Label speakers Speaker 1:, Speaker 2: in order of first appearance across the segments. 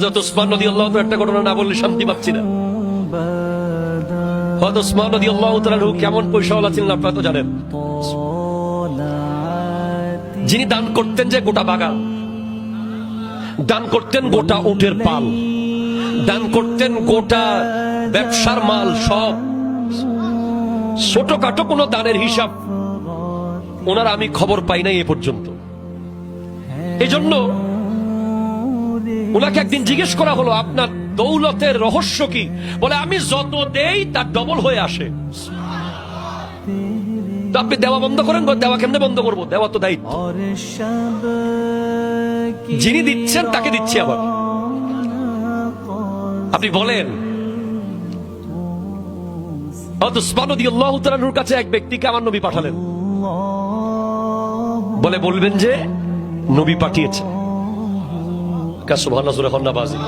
Speaker 1: হজরত উসমান নদী আল্লাহ একটা ঘটনা না বললে শান্তি পাচ্ছি না। হজরত উসমান নদী আল্লাহ কেমন পয়সাওয়ালা ছিলেন আপনারা তো জানেন? যিনি দান করতেন যে গোটা বাগান, দান করতেন গোটা উটের পাল, দান করতেন গোটা ব্যবসার মাল সব। ছোটখাটো কোনো দানের হিসাব ওনার আমি খবর পাই নাই এ পর্যন্ত। এজন্য ওনাকে একদিন জিজ্ঞেস করা হলো, আপনার দৌলতের রহস্য কি? বলে, আমি যত দেই তার ডবল হয়ে আসে। আপনি দেওয়া বন্ধ করেন দেওয়া কেমনে বন্ধ করব? দেওয়া তো দায়িত্ব। যিনি দিচ্ছেন, তাকে দিচ্ছি আবার। আপনি বলেন কাছে এক ব্যক্তিকে আমার নবী পাঠালেন। বলে, বলবেন যে নবী পাঠিয়েছে সুবহানাল্লাহ সূরা খন্নাবাজি।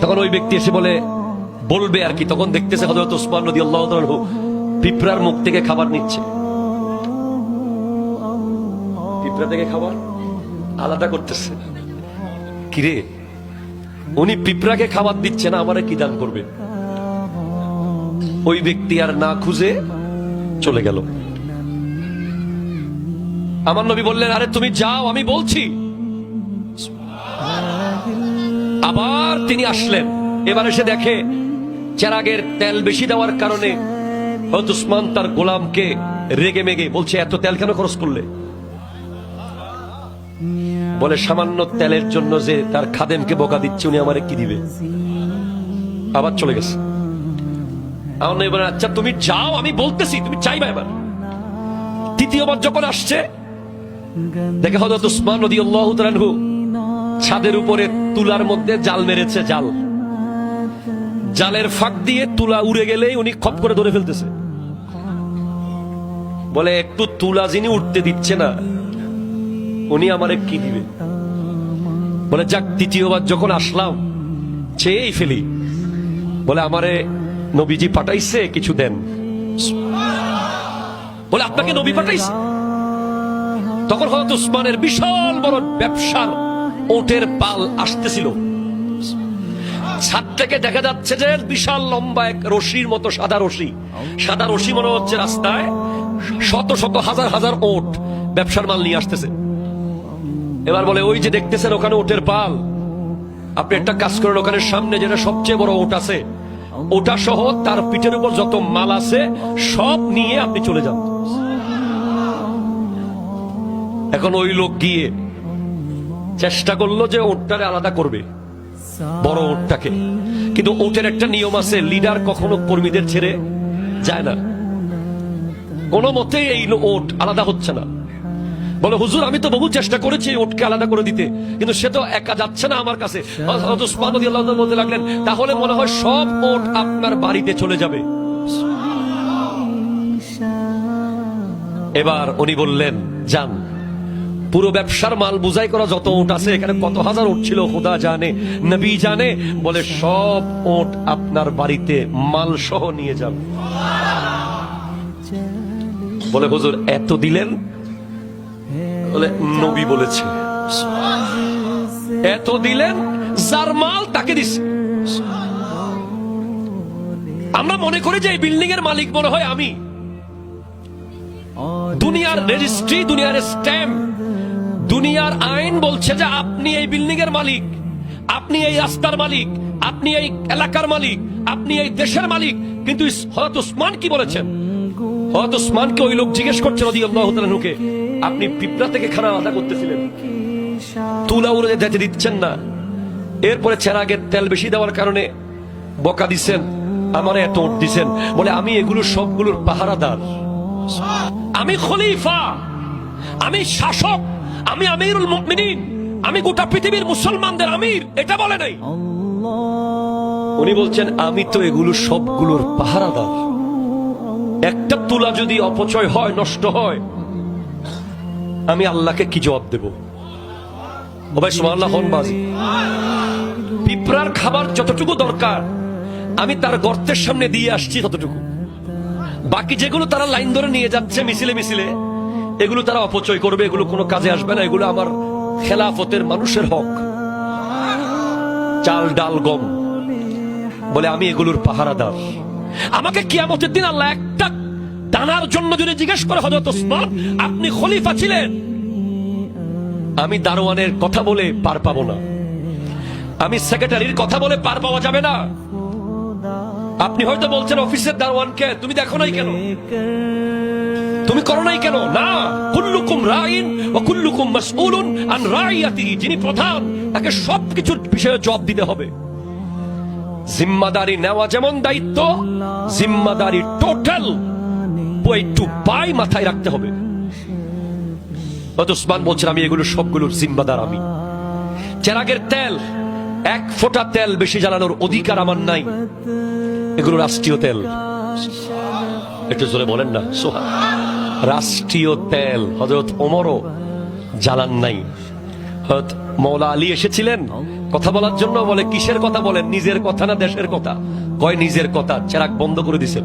Speaker 1: তখন ওই ব্যক্তি এসে বলে, বলবে আর কি, তখন দেখতেছে হজরত উসমান নদী আল্লাহ পিঁপড়ার মুখ থেকে খাবার নিচ্ছে। পিঁপড়া থেকে খাবার আলাদা করতেছে। কিরে? উনি পিঁপড়াকে খাবার দিচ্ছে না, আমারে কি দান করবে? ওই ব্যক্তি আর না খুঁজে চলে গেল। আমার নবী বললেন, আরে তুমি যাও, আমি বলছি। আবার তিনি আসলেন। এবার এসে দেখে চেরাগের তেল বেশি দেওয়ার কারণে হয়তো তার গোলামকে রেগে মেগে বলছে, এত তেল কেন খরচ করলে? বলে, সামান্য তেলের জন্য যে তার খাদেমকে বোকা দিচ্ছে, উনি আমারে কি দিবে? আবার চলে গেছে। আমার বলেন আচ্ছা তুমি যাও, আমি বলতেছি, তুমি চাইবা এবার। তৃতীয়বার যখন আসছে দেখে হজরত উসমান নদী আল্লাহ ছাদের উপরে তুলার মধ্যে জাল মেরেছে, জাল। জালের ফাঁক দিয়ে তুলা উড়ে গেলেই উনি খপ করে ধরে ফেলতেছে। বলে, একটু তুলা যিনি উঠতে দিচ্ছে না, উনি আমারে কি দিবে? বলে, যাক দ্বিতীয়বার যখন আসলাম, চেয়েই ফেলি। বলে, আমারে নবীজি পাঠাইছে, কিছু দেন। বলে, আপনাকে নবী পাঠাইছে? তখন হয়তো উসমানের বিশাল বড় ব্যবসার ওটের পাল আসতেছিল। ছাদ থেকে দেখা যাচ্ছে যে বিশাল লম্বা এক রশির মতো সাদা রশি। সাদা রশি মনে হচ্ছে রাস্তায় শত শত হাজার হাজার ওট ব্যবসার মাল নিয়ে আসতেছে। এবার বলে, ওই যে দেখতেছেন ওখানে ওটের পাল। আপনি একটা কাজ করেন, ওখানে সামনে যেটা সবচেয়ে বড় ওট আছে, ওটা সহ তার পিঠের উপর যত মাল আছে সব নিয়ে আপনি চলে যান। এখন ওই লোক গিয়ে চেষ্টা করল যে ওটটারে আলাদা করবে বড় ওটটাকে কিন্তু ওটের একটা নিয়ম আছে লিডার কখনো কর্মীদের ছেড়ে যায় না। কোনো মতেই এই ওট আলাদা হচ্ছে না। বলে হুজুর আমি তো বহু চেষ্টা করেছি ওটকে আলাদা করে দিতে কিন্তু সে তো একা যাচ্ছে না আমার কাছে। বলতে লাগলেন তাহলে মনে হয় সব ওট আপনার বাড়িতে চলে যাবে। এবার উনি বললেন যান। পুরো ব্যবসার মাল বুঝাই করা যত ওট আছে, এখানে কত হাজার ওট ছিল, খোদা জানে, নবী জানে, বলে সব ওট আপনার বাড়িতে মাল সহ নিয়ে যান। বলে, হুজুর, এত দিলেন? বলে, নবী বলেছে। এত দিলেন? যার মাল তাকে দিছে। আমরা মনে করি যে এই বিল্ডিং এর মালিক মনে হয় আমি। দুনিয়ার রেজিস্ট্রি দুনিয়ার স্ট্যাম্প দুনিয়ার আইন বলছে যে আপনি এই বিল্ডিং এর মালিক, আপনি এই রাস্তার মালিক, আপনি এই এলাকার মালিক, আপনি এই দেশের মালিক। কিন্তু হয়ত উসমান কি বলেছেন? হয়ত উসমানকে ওই লোক জিজ্ঞেস করছে নদী আল্লাহকে আপনি পিঁপড়া থেকে খানা আদা করতেছিলেন। তুলা উড়ে যেতে দিচ্ছেন না। এরপরে চেরাগের তেল বেশি দেওয়ার কারণে বকা দিচ্ছেন, আমার এত ওট দিচ্ছেন। বলে, আমি এগুলো সবগুলোর পাহারাদার। আমি খলিফা, আমি শাসক আমি আমিরুল মুমিনিন। আমি গোটা পৃথিবীর মুসলমানদের আমির। এটা বলে নাই। উনি বলছেন আমি তো এগুলো সবগুলোর পাহারাদার। একটা তুলা যদি অপচয় হয় নষ্ট হয় আমি আল্লাহকে কি জবাব দেব? ভাই সুবহানাল্লাহ হন বাজি। পিঁপড়ার খাবার যতটুকু দরকার আমি তার গর্তের সামনে দিয়ে আসছি ততটুকু। বাকি যেগুলো তারা লাইন ধরে নিয়ে যাচ্ছে মিছিলে মিছিলে এগুলো তারা অপচয় করবে, এগুলো কোনো কাজে আসবে না, এগুলো আমার খেলাফতের মানুষের হক। চাল, ডাল, গম বলে আমি এগুলোর পাহারাদার। আমাকে কিয়ামতের দিন আল্লাহ একটা দানার জন্য যদি জিজ্ঞেস করে হজরত ওসমান, আপনি খলিফা ছিলেন? আমি দারোয়ানের কথা বলে পার পাবো না। আমি সেক্রেটারির কথা বলে পার পাওয়া যাবে না। আপনি হয়তো বলছেন, অফিসের দারোয়ানকে, তুমি দেখো নাই কেন? তুমি করো নাই কেন? না, কুল্লুকুম রাইন ও কুল্লুকুম মাসউলুন আন রাইয়াতিহি যিনি প্রধান, তাকে সবকিছুর বিষয়ে জবাব দিতে হবে। জিম্মাদারি নেওয়া যেমন দায়িত্ব, জিম্মাদারি টোটাল বই টু বাই মাথায় রাখতে হবে। উসমান বলছেন, আমি এগুলো সবগুলোর জিম্মাদার আমি। চেরাগের তেল, এক ফোঁটা তেল বেশি জ্বালানোর অধিকার আমার নাই। এগুলো রাষ্ট্রীয় তেল। একটু জোরে বলেন না সোহা রাষ্ট্রীয় তেল। হজরত ওমরও জ্বালান নাই। হয়ত মৌলা আলী এসেছিলেন কথা বলার জন্য, বলে, কিসের কথা বলেন? নিজের কথা না দেশের কথা? কয়, নিজের কথা? চেরাক বন্ধ করে দিছেন।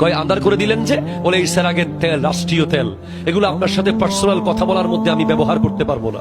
Speaker 1: কয় আন্দার করে দিলেন যে? বলে, এই চেরাগের তেল, রাষ্ট্রীয় তেল, এগুলো আপনার সাথে পার্সোনাল কথা বলার মধ্যে আমি ব্যবহার করতে পারব না।